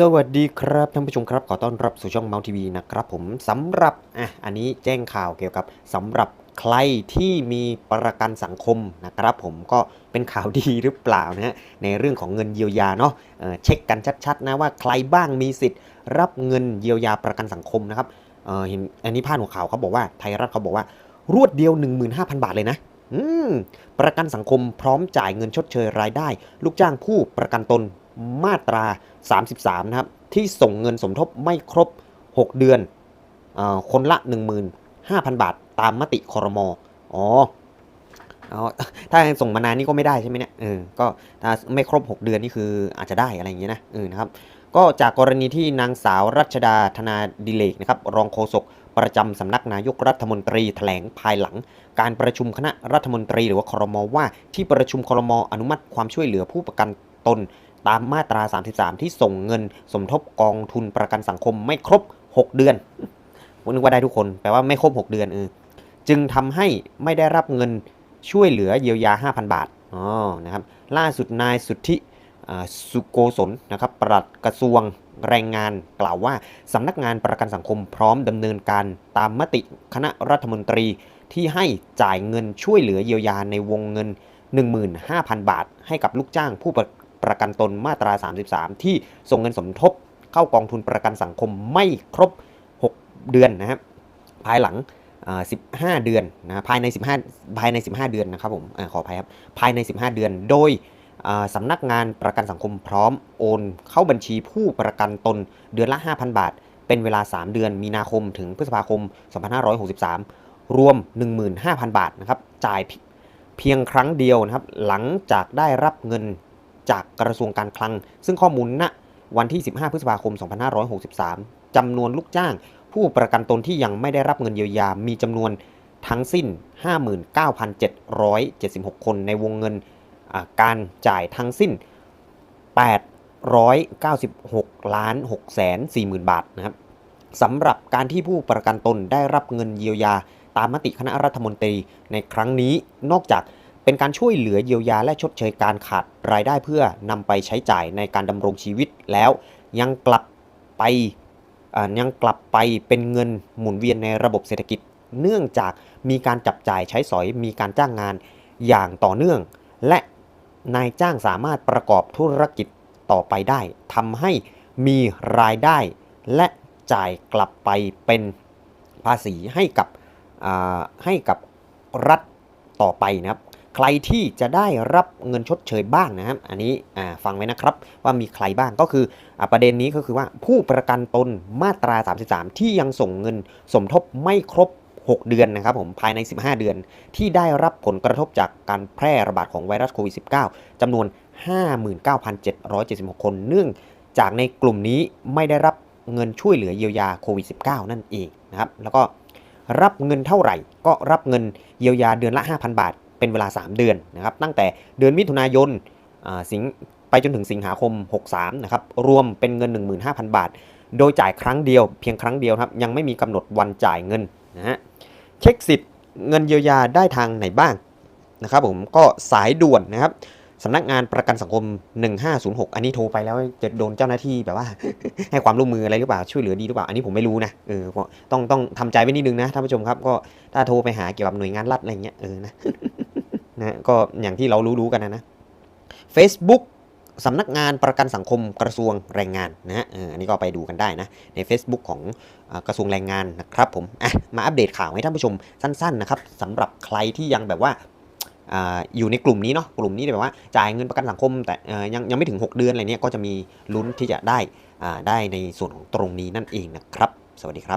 สวัสดีครับท่านผู้ชมครับ ขอต้อนรับสู่ช่องเมาส์ทีวีนะครับผมสำหรับอะอันนี้แจ้งข่าวเกี่ยวกับสำหรับใครที่มีประกันสังคมนะครับผมก็เป็นข่าวดีหรือเปล่านะฮะในเรื่องของเงินเยียวยาเนาะเเช็คกันชัดๆนะว่าใครบ้างมีสิทธิ์ รับเงินเยียวยาประกันสังคมนะครับเอ่อเห็นอันนี้พาดหัวข่าวเขาบอกว่าไทยรัฐเขาบอกว่ารวดเดียว 15,000 บาทเลยนะประกันสังคมพร้อมจ่ายเงินชดเชยรายได้ ลูกจ้างผู้ประกันตน มาตรา 33 นะครับ ที่ส่งเงินสมทบไม่ครบ 6 เดือนอคนละ 15,000 บาท ตามมติคอรมออ๋อเอาถ้าส่งมานานนี่ก็ไม่ได้ใช่ไหมเนี่ยเออก็ถ้าไม่ครบ 6 เดือนนี่คืออาจจะได้อะไรอย่างเงี้ยนะเออนะครับ ก็จากกรณีที่นางสาวรัชดาธนาดิเลกนะครับ รองโฆษกประจำสำนักนายกรัฐมนตรีแถลงภายหลัง การประชุมคณะรัฐมนตรีหรือว่าครมว่าที่ประชุมครมอนุมัติความช่วยเหลือผู้ประกันตน ตามมาตรา 33 ที่ส่งเงินสมทบกองทุนประกันสังคมไม่ครบ 6 เดือนผมนึกว่าได้ทุกคน แปลว่าไม่ครบ 6 เดือนเออจึงทำให้ไม่ได้รับเงินช่วยเหลือเยียวยา 5,000 บาทอ๋อนะครับล่าสุดนายสุทธิสุโกศลนะครับปลัดกระทรวงแรงงานกล่าวว่าสำนักงานประกันสังคมพร้อมดำเนินการตามมติคณะรัฐมนตรีที่ให้จ่ายเงินช่วยเหลือเยียวยาในวงเงิน 15,000 บาท ให้กับลูกจ้างผู้ประ ประกันตนมาตรา 33 ที่ส่งเงินสมทบเข้ากองทุนประกันสังคมไม่ครบ 6 เดือนนะครับภายหลัง 15 เดือนนะภายใน 15 ภายใน 15 เดือนนะครับผมอขออภัยครับ ภายใน 15 เดือน โดยสำนักงานประกันสังคมพร้อมโอน เข้าบัญชีผู้ประกันตนเดือนละ 5,000 บาท เป็นเวลา 3 เดือน มีนาคมถึงพฤษภาคม 2563 รวม 15,000 บาทนะครับ จ่ายเพียงครั้งเดียวนะครับ หลังจากได้รับเงิน จากกระทรวงการคลัง ซึ่งข้อมูลณวันที่ 15 พฤษภาคม 2563 จำนวนลูกจ้าง ผู้ประกันตนที่ยังไม่ได้รับเงินเยียวยา มีจำนวนทั้งสิ้น 59,776 คนในวงเงินการจ่ายทั้งสิ้น 896 ล้าน6แสน4หมื่นบาทนะครับสำหรับการที่ผู้ประกันตนได้รับเงินเยียวยา ตามมติคณะรัฐมนตรีในครั้งนี้ นอกจาก เป็นการช่วยเหลือเยียวยาและชดเชยการขาดรายได้เพื่อนำไปใช้จ่ายในการดำรงชีวิตแล้วยังกลับไปยังกลับไปเป็นเงินหมุนเวียนในระบบเศรษฐกิจ เนื่องจากมีการจับจ่ายใช้สอยมีการจ้างงานอย่างต่อเนื่อง และนายจ้างสามารถประกอบธุรกิจต่อไปได้ทำให้มีรายได้ และจ่ายกลับไปเป็นภาษีให้กับให้กับรัฐต่อไปนะครับ ใครที่จะได้รับเงินชดเชยบ้างนะครับ อันนี้ฟังไว้นะครับว่ามีใครบ้างก็คืออประเด็นนี้ก็คือว่าผู้ประกันตนมาตรา 33 ที่ยังส่งเงินสมทบไม่ครบ 6 เดือนนะครับผมภายใน 15 เดือน ที่ได้รับผลกระทบจากการแพร่ระบาดของไวรัสโควิด -19 จำนวน 59,776 คนเนื่องจากในกลุ่มนี้ไม่ได้รับเงินช่วยเหลือเยียวยาโควิด -19 นั่นเองนะครับแล้วก็รับเงินเท่าไหร่ก็รับเงินเยียวยาเดือนละ 5,000 บาท เป็นเวลา 3 เดือนนะครับตั้งแต่เดือนมิถุนายนสิงไปจนถึงสิงหาคม 63นะครับรวมเป็นเงิน 15,000 บาท โดยจ่ายครั้งเดียวเพียงครั้งเดียวครับยังไม่มีกำหนดวันจ่ายเงินนะฮะเช็คสิทธิ์เงินเยียวยาได้ทางไหนบ้างนะครับผมก็สายด่วนนะครับสำนักงานประกันสังคม 1506 อันนี้โทรไปแล้วจะโดนเจ้าหน้าที่แบบว่า ให้ความร่วมมืออะไรหรือเปล่าช่วยเหลือดีหรือเปล่า อันนี้ผมไม่รู้นะเออต้องต้องทำใจไว้นิดนึงนะท่านผู้ชมครับก็ถ้าโทรไปหาเกี่ยวกับหน่วยงานรัฐอะไรเงี้ยเออนะ นะก็อย่างที่เรารู้ๆกันนะนะ Facebook สำนักงานประกันสังคมกระทรวงแรงงานนะฮะอันนี้ก็ไปดูกันได้นะ ใน Facebook ของกระทรวงแรงงานนะครับผมอะมาอัปเดตข่าวให้ท่านผู้ชมสั้นๆนะครับสำหรับใครที่ยังแบบว่าอยู่ในกลุ่มนี้เนาะกลุ่มนี้แบบว่าจ่ายเงินประกันสังคม แต่ยังยังไม่ถึง 6 เดือนอะไรเนี้ยก็จะมีลุ้นที่จะได้ได้ในส่วนของตรงนี้นั่นเองนะครับ สวัสดีครับ